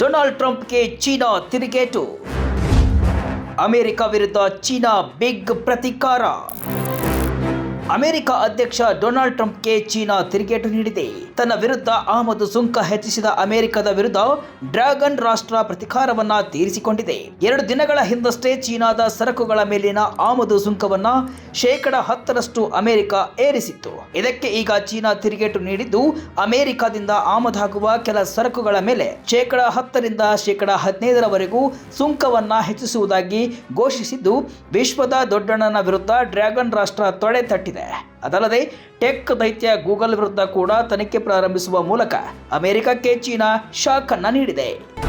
Donald ಟ್ರಂಪ್ಗೆ China ತಿರುಗೇಟು. America ವಿರುದ್ಧ ಚೀನಾ ಬಿಗ್ ಪ್ರತಿಕಾರ. ಅಮೆರಿಕ ಅಧ್ಯಕ್ಷ ಡೊನಾಲ್ಡ್ ಟ್ರಂಪ್ಗೆ ಚೀನಾ ತಿರುಗೇಟು ನೀಡಿದೆ. ತನ್ನ ವಿರುದ್ಧ ಆಮದು ಸುಂಕ ಹೆಚ್ಚಿಸಿದ ಅಮೆರಿಕದ ವಿರುದ್ಧ ಡ್ರ್ಯಾಗನ್ ರಾಷ್ಟ್ರ ಪ್ರತಿಕಾರವನ್ನ ತೀರಿಸಿಕೊಂಡಿದೆ. ಎರಡು ದಿನಗಳ ಹಿಂದಷ್ಟೇ ಚೀನಾದ ಸರಕುಗಳ ಮೇಲಿನ ಆಮದು ಸುಂಕವನ್ನ ಶೇಕಡ ಹತ್ತರಷ್ಟು ಅಮೆರಿಕ ಏರಿಸಿತ್ತು. ಇದಕ್ಕೆ ಈಗ ಚೀನಾ ತಿರುಗೇಟು ನೀಡಿದ್ದು, ಅಮೆರಿಕದಿಂದ ಆಮದಾಗುವ ಕೆಲ ಸರಕುಗಳ ಮೇಲೆ ಶೇಕಡ ಹತ್ತರಿಂದ ಶೇಕಡ ಹದಿನೈದರವರೆಗೂ ಸುಂಕವನ್ನ ಹೆಚ್ಚಿಸುವುದಾಗಿ ಘೋಷಿಸಿದ್ದು, ವಿಶ್ವದ ದೊಡ್ಡಣ್ಣನ ವಿರುದ್ಧ ಡ್ರ್ಯಾಗನ್ ರಾಷ್ಟ್ರ ತೊಡೆ ತಟ್ಟಿದೆ. ಅದಲ್ಲದೆ ಟೆಕ್ ದೈತ್ಯ ಗೂಗಲ್ ವಿರುದ್ಧ ಕೂಡ ತನಿಖೆ ಪ್ರಾರಂಭಿಸುವ ಮೂಲಕ ಅಮೆರಿಕಕ್ಕೆ ಚೀನಾ ಶಾಕ್ ನೀಡಿದೆ.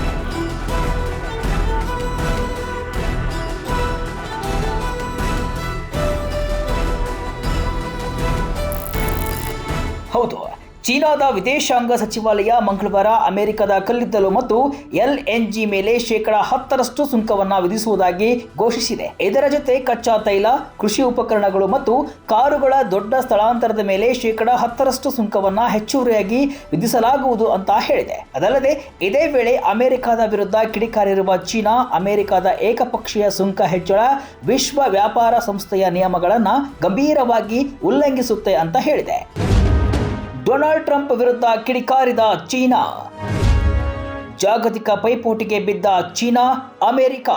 ಹೌದು. ಚೀನಾದ ವಿದೇಶಾಂಗ ಸಚಿವಾಲಯ ಮಂಗಳವಾರ ಅಮೆರಿಕದ ಕಲ್ಲಿದ್ದಲು ಮತ್ತು ಎಲ್ಎನ್ಜಿ ಮೇಲೆ ಶೇಕಡ ಹತ್ತರಷ್ಟು ಸುಂಕವನ್ನು ವಿಧಿಸುವುದಾಗಿ ಘೋಷಿಸಿದೆ. ಇದರ ಜೊತೆ ಕಚ್ಚಾ ತೈಲ, ಕೃಷಿ ಉಪಕರಣಗಳು ಮತ್ತು ಕಾರುಗಳ ದೊಡ್ಡ ಸ್ಥಳಾಂತರದ ಮೇಲೆ ಶೇಕಡ ಹತ್ತರಷ್ಟು ಸುಂಕವನ್ನು ಹೆಚ್ಚುವರಿಯಾಗಿ ವಿಧಿಸಲಾಗುವುದು ಅಂತ ಹೇಳಿದೆ. ಅದಲ್ಲದೆ, ಇದೇ ವೇಳೆ ಅಮೆರಿಕದ ವಿರುದ್ಧ ಕಿಡಿಕಾರಿರುವ ಚೀನಾ, ಅಮೆರಿಕದ ಏಕಪಕ್ಷೀಯ ಸುಂಕ ಹೆಚ್ಚಳ ವಿಶ್ವ ವ್ಯಾಪಾರ ಸಂಸ್ಥೆಯ ನಿಯಮಗಳನ್ನು ಗಂಭೀರವಾಗಿ ಉಲ್ಲಂಘಿಸುತ್ತೆ ಅಂತ ಹೇಳಿದೆ. ಡೊನಾಲ್ಡ್ ಟ್ರಂಪ್ ವಿರುದ್ಧ ಕಿಡಿಕಾರಿದ ಚೀನಾ. ಜಾಗತಿಕ ಪೈಪೋಟಿಗೆ ಬಿದ್ದ ಚೀನಾ ಅಮೆರಿಕ.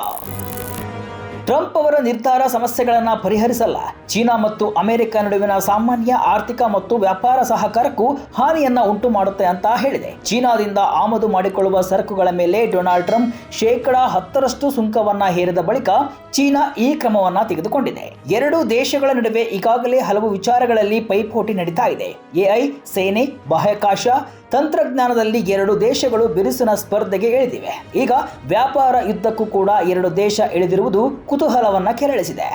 ಟ್ರಂಪ್ ಅವರ ನಿರ್ಧಾರ ಸಮಸ್ಯೆಗಳನ್ನು ಪರಿಹರಿಸಲ್ಲ. ಚೀನಾ ಮತ್ತು ಅಮೆರಿಕ ನಡುವಿನ ಸಾಮಾನ್ಯ ಆರ್ಥಿಕ ಮತ್ತು ವ್ಯಾಪಾರ ಸಹಕಾರಕ್ಕೂ ಹಾನಿಯನ್ನ ಉಂಟು ಮಾಡುತ್ತೆ ಅಂತ ಹೇಳಿದೆ. ಚೀನಾದಿಂದ ಆಮದು ಮಾಡಿಕೊಳ್ಳುವ ಸರಕುಗಳ ಮೇಲೆ ಡೊನಾಲ್ಡ್ ಟ್ರಂಪ್ ಶೇಕಡ ಹತ್ತರಷ್ಟು ಸುಂಕವನ್ನ ಹೇರಿದ ಬಳಿಕ ಚೀನಾ ಈ ಕ್ರಮವನ್ನ ತೆಗೆದುಕೊಂಡಿದೆ. ಎರಡು ದೇಶಗಳ ನಡುವೆ ಈಗಾಗಲೇ ಹಲವು ವಿಚಾರಗಳಲ್ಲಿ ಪೈಪೋಟಿ ನಡೀತಾ ಇದೆ. ಎಐ ಸೇನೆ, ಬಾಹ್ಯಾಕಾಶ ತಂತ್ರಜ್ಞಾನದಲ್ಲಿ ಎರಡು ದೇಶಗಳು ಬಿರುಸಿನ ಸ್ಪರ್ಧೆಗೆ ಇಳಿದಿವೆ. ಈಗ ವ್ಯಾಪಾರ ಯುದ್ಧಕ್ಕೂ ಕೂಡ ಎರಡು ದೇಶ ಇಳಿದಿರುವುದು ಕುತೂಹಲವನ್ನ ಕೆರಳಿಸಿದೆ.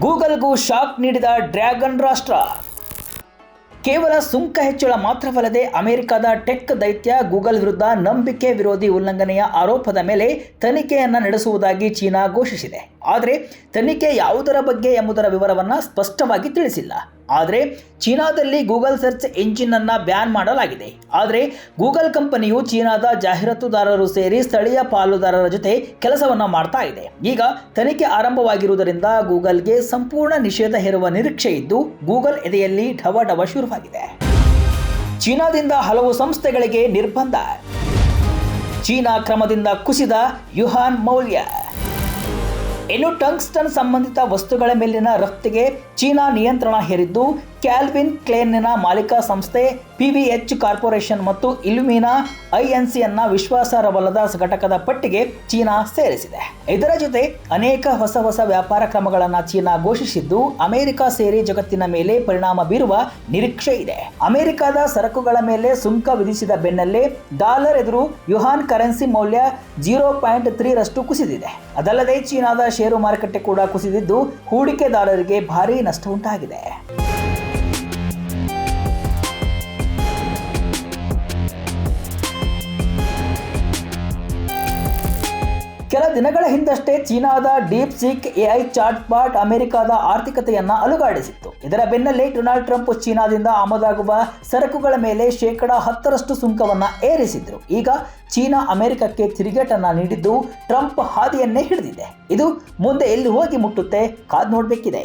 ಗೂಗಲ್ಗೂ ಶಾಕ್ ನೀಡಿದ ಡ್ರ್ಯಾಗನ್ ರಾಷ್ಟ್ರ. ಕೇವಲ ಸುಂಕ ಹೆಚ್ಚಳ ಮಾತ್ರವಲ್ಲದೆ ಅಮೆರಿಕದ ಟೆಕ್ ದೈತ್ಯ ಗೂಗಲ್ ವಿರುದ್ಧ ನಂಬಿಕೆ ವಿರೋಧಿ ಉಲ್ಲಂಘನೆಯ ಆರೋಪದ ಮೇಲೆ ತನಿಖೆಯನ್ನ ನಡೆಸುವುದಾಗಿ ಚೀನಾ ಘೋಷಿಸಿದೆ. ಆದರೆ ತನಿಖೆ ಯಾವುದರ ಬಗ್ಗೆ ಎಂಬುದರ ವಿವರವನ್ನು ಸ್ಪಷ್ಟವಾಗಿ ತಿಳಿಸಿಲ್ಲ. ಆದರೆ ಚೀನಾದಲ್ಲಿ ಗೂಗಲ್ ಸರ್ಚ್ ಎಂಜಿನ್ ಅನ್ನು ಬ್ಯಾನ್ ಮಾಡಲಾಗಿದೆ. ಆದರೆ ಗೂಗಲ್ ಕಂಪನಿಯು ಚೀನಾದ ಜಾಹೀರಾತುದಾರರು ಸೇರಿ ಸ್ಥಳೀಯ ಪಾಲುದಾರರ ಜೊತೆ ಕೆಲಸವನ್ನು ಮಾಡ್ತಾ ಇದೆ. ಈಗ ತನಿಖೆ ಆರಂಭವಾಗಿರುವುದರಿಂದ ಗೂಗಲ್ಗೆ ಸಂಪೂರ್ಣ ನಿಷೇಧ ಹೇರುವ ನಿರೀಕ್ಷೆ ಇದ್ದು ಗೂಗಲ್ ಎದೆಯಲ್ಲಿ ಢವ ಢವ ಶುರುವಾಗಿದೆ. ಚೀನಾದಿಂದ ಹಲವು ಸಂಸ್ಥೆಗಳಿಗೆ ನಿರ್ಬಂಧ. ಚೀನಾ ಕ್ರಮದಿಂದ ಕುಸಿದ ಯುಹಾನ್ ಮೌಲ್ಯ. ಇನ್ನು ಟಂಗ್ಸ್ಟನ್ ಸಂಬಂಧಿತ ವಸ್ತುಗಳ ಮೇಲಿನ ರಫ್ತಿಗೆ ಚೀನಾ ನಿಯಂತ್ರಣ ಹೇರಿದ್ದು, ಕ್ಯಾಲ್ವಿನ್ ಕ್ಲೇನ್ನ ಮಾಲೀಕ ಸಂಸ್ಥೆ, ಪಿವಿಎಚ್ ಕಾರ್ಪೊರೇಷನ್ ಮತ್ತು ಇಲ್ಯುಮಿನಾ ಐಎನ್ಸಿಯನ್ನ ವಿಶ್ವಾಸಾರ್ಹವಲ್ಲದ ಘಟಕದ ಪಟ್ಟಿಗೆ ಚೀನಾ ಸೇರಿಸಿದೆ. ಇದರ ಜೊತೆ ಅನೇಕ ಹೊಸ ಹೊಸ ವ್ಯಾಪಾರ ಕ್ರಮಗಳನ್ನು ಚೀನಾ ಘೋಷಿಸಿದ್ದು, ಅಮೆರಿಕ ಸೇರಿ ಜಗತ್ತಿನ ಮೇಲೆ ಪರಿಣಾಮ ಬೀರುವ ನಿರೀಕ್ಷೆ ಇದೆ. ಅಮೆರಿಕದ ಸರಕುಗಳ ಮೇಲೆ ಸುಂಕ ವಿಧಿಸಿದ ಬೆನ್ನಲ್ಲೇ ಡಾಲರ್ ಎದುರು ಯುಹಾನ್ ಕರೆನ್ಸಿ ಮೌಲ್ಯ ಜೀರೋ ಪಾಯಿಂಟ್ ತ್ರೀ ರಷ್ಟು ಕುಸಿದಿದೆ. ಅದಲ್ಲದೆ ಚೀನಾದ ಷೇರು ಮಾರುಕಟ್ಟೆ ಕೂಡ ಕುಸಿದಿದ್ದು ಹೂಡಿಕೆದಾರರಿಗೆ ಭಾರೀ ನಷ್ಟ ಉಂಟಾಗಿದೆ. ಕೆಲ ದಿನಗಳ ಹಿಂದಷ್ಟೇ ಚೀನಾದ DeepSeek AI chatbot ಅಮೆರಿಕದ ಆರ್ಥಿಕತೆಯನ್ನ ಅಲುಗಾಡಿಸಿತ್ತು. ಇದರ ಬೆನ್ನಲ್ಲೇ ಡೊನಾಲ್ಡ್ ಟ್ರಂಪ್ ಚೀನಾದಿಂದ ಆಮದಾಗುವ ಸರಕುಗಳ ಮೇಲೆ ಶೇಕಡ ಹತ್ತರಷ್ಟು ಸುಂಕವನ್ನ ಏರಿಸಿದ್ರು. ಈಗ ಚೀನಾ ಅಮೆರಿಕಕ್ಕೆ ತಿರುಗೇಟನ್ನ ನೀಡಿದ್ದು ಟ್ರಂಪ್ ಹಾದಿಯನ್ನೇ ಹಿಡಿದಿದೆ. ಇದು ಮುಂದೆ ಎಲ್ಲಿ ಹೋಗಿ ಮುಟ್ಟುತ್ತೆ ಕಾದ್ ನೋಡ್ಬೇಕಿದೆ.